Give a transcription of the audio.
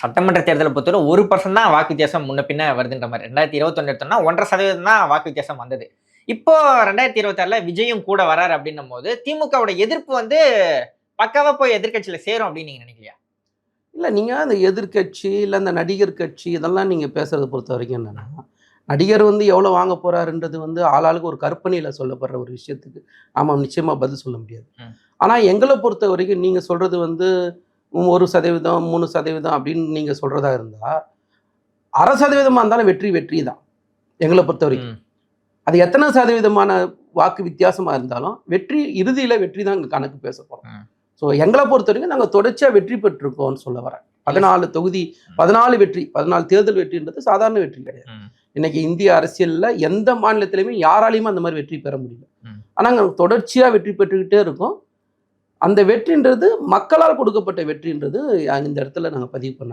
சட்டமன்ற தேர்தலை பொறுத்தவரை ஒரு பர்சன்ட் தான் வாக்கு வித்தியாசம் முன்ன பின்ன வருதுன்ற மாதிரி. ரெண்டாயிரத்தி இருபத்தொன்னு எடுத்தோம்னா ஒன்றரை சதவீதம் தான் வாக்கு வித்தியாசம் வந்தது. இப்போ ரெண்டாயிரத்தி இருபத்தாறுல விஜயும் கூட வராரு அப்படின்னும் போது திமுகவோட எதிர்ப்பு வந்து பக்காவா போய் எதிர்க்கட்சியில சேரும் அப்படின்னு நீங்க நினைக்கலையா இல்லை நீங்கள் அந்த எதிர்க்கட்சி இல்லை அந்த நடிகர் கட்சி இதெல்லாம் நீங்கள் பேசுகிறத பொறுத்த வரைக்கும் என்னென்னா நடிகர் வந்து எவ்வளோ வாங்க போகிறாருன்றது வந்து ஆளாளுக்கு ஒரு கற்பனையில் சொல்லப்படுற ஒரு விஷயத்துக்கு நாம் நிச்சயமாக பதில் சொல்ல முடியாது. ஆனால் எங்களை பொறுத்த வரைக்கும் நீங்கள் சொல்கிறது வந்து ஒரு சதவீதம் மூணு சதவீதம் அப்படின்னு நீங்கள் சொல்கிறதா இருந்தால் அரை சதவீதமாக இருந்தாலும் வெற்றி வெற்றி தான் எங்களை பொறுத்த வரைக்கும். அது எத்தனை சதவீதமான வாக்கு வித்தியாசமாக இருந்தாலும் வெற்றி இறுதியில் வெற்றி தான் இங்கே கணக்கு பேச போகிறோம். ஸோ எங்களை பொறுத்த வரைக்கும் நாங்கள் தொடர்ச்சியாக வெற்றி பெற்றிருக்கோம்னு சொல்ல வரேன் பதினாலு தொகுதி பதினாலு வெற்றி பதினாலு தேர்தல் வெற்றின்றது சாதாரண வெற்றி கிடையாது. இன்னைக்கு இந்திய அரசியல்ல எந்த மாநிலத்திலையுமே யாராலையுமே அந்த மாதிரி வெற்றி பெற முடியல ம். ஆனா நாங்கள் தொடர்ச்சியா வெற்றி பெற்றுக்கிட்டே இருக்கோம் அந்த வெற்றின்றது மக்களால் கொடுக்கப்பட்ட வெற்றின்றது இந்த இடத்துல நாங்கள் பதிவு பண்ண